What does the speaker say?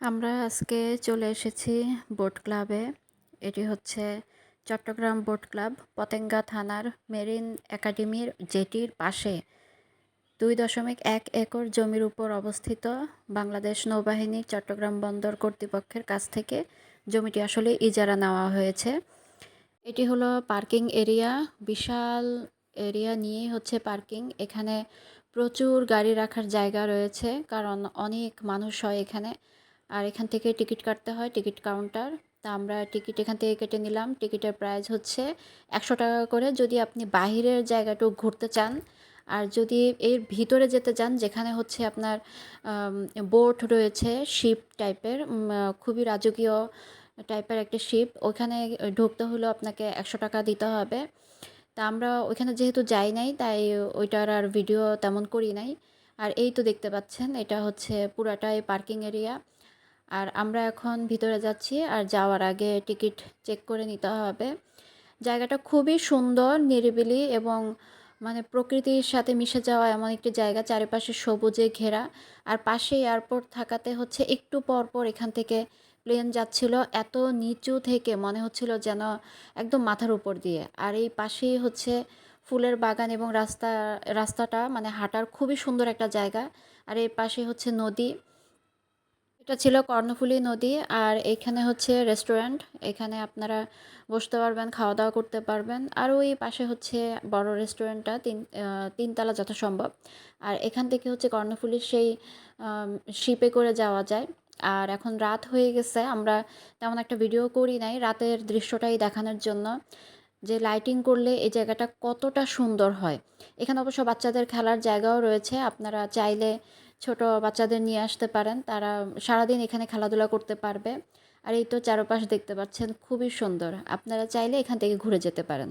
আমরা আজকে চলে এসেছি বোট ক্লাবে। এটি হচ্ছে চট্টগ্রাম বোট ক্লাব, পতেঙ্গা থানার মেরিন একাডেমির জেটির পাশে। দুই দশমিক এক একর জমির উপর অবস্থিত বাংলাদেশ নৌবাহিনী চট্টগ্রাম বন্দর কর্তৃপক্ষের কাছ থেকে জমিটি আসলে ইজারা নেওয়া হয়েছে। এটি হলো পার্কিং এরিয়া। বিশাল এরিয়া নিয়ে হচ্ছে পার্কিং। এখানে প্রচুর গাড়ি রাখার জায়গা রয়েছে, কারণ অনেক মানুষ হয় এখানে। আর এখান থেকে টিকিট কাটতে হয়, টিকিট কাউন্টার। তা আমরা টিকিট এখান থেকে কেটে নিলাম। টিকিটের প্রাইস হচ্ছে একশো টাকা করে। যদি আপনি বাহিরের জায়গাটুকু ঘুরতে চান আর যদি এর ভিতরে যেতে চান, যেখানে হচ্ছে আপনার বোট রয়েছে, শিপ টাইপের খুবই রাজকীয় টাইপের একটা শিপ, ওখানে ঢুকতে হলেও আপনাকে একশো টাকা দিতে হবে। তা আমরা ওইখানে যেহেতু যাই নাই, তাই ওইটার আর ভিডিও তেমন করি নাই। আর এই তো দেখতে পাচ্ছেন, এটা হচ্ছে পুরাটাই পার্কিং এরিয়া। আর আমরা এখন ভিতরে যাচ্ছি আর যাওয়ার আগে টিকিট চেক করে নিতে হবে। জায়গাটা খুবই সুন্দর, নিরিবিলি এবং মানে প্রকৃতির সাথে মিশে যাওয়া এমন একটি জায়গা, চারিপাশে সবুজে ঘেরা। আর পাশে এয়ারপোর্ট থাকাতে হচ্ছে একটু পর পর এখান থেকে প্লেন যাচ্ছিল, এত নিচু থেকে মনে হচ্ছিল যেন একদম মাথার উপর দিয়ে। আর এই পাশেই হচ্ছে ফুলের বাগান এবং রাস্তা, রাস্তাটা মানে হাঁটার খুবই সুন্দর একটা জায়গা। আর এর পাশে হচ্ছে নদী। এটা ছিল কর্ণফুলী নদী আর এখানে হচ্ছে রেস্টুরেন্ট এখানে আপনারা বসতে পারবেন খাওয়া দাওয়া করতে পারবেন। আর ওই পাশে হচ্ছে বড় রেস্টুরেন্টটা তিন তিনতলা যথাসম্ভব। আর এখান থেকে হচ্ছে কর্ণফুলীর সেই শিপে করে যাওয়া যায়। আর এখন রাত হয়ে গেছে, আমরা তেমন একটা ভিডিও করি নাই, রাতের দৃশ্যটাই দেখানোর জন্য। যে লাইটিং করলে এই জায়গাটা কতটা সুন্দর হয়। এখানে অবশ্য বাচ্চাদের খেলার জায়গাও রয়েছে, আপনারা চাইলে ছোট বাচ্চাদের নিয়ে আসতে পারেন। তারা সারাদিন এখানে খেলাধুলা করতে পারবে। আর এই তো চারপাশ দেখতে পাচ্ছেন, খুবই সুন্দর। আপনারা চাইলে এখান থেকে ঘুরে যেতে পারেন।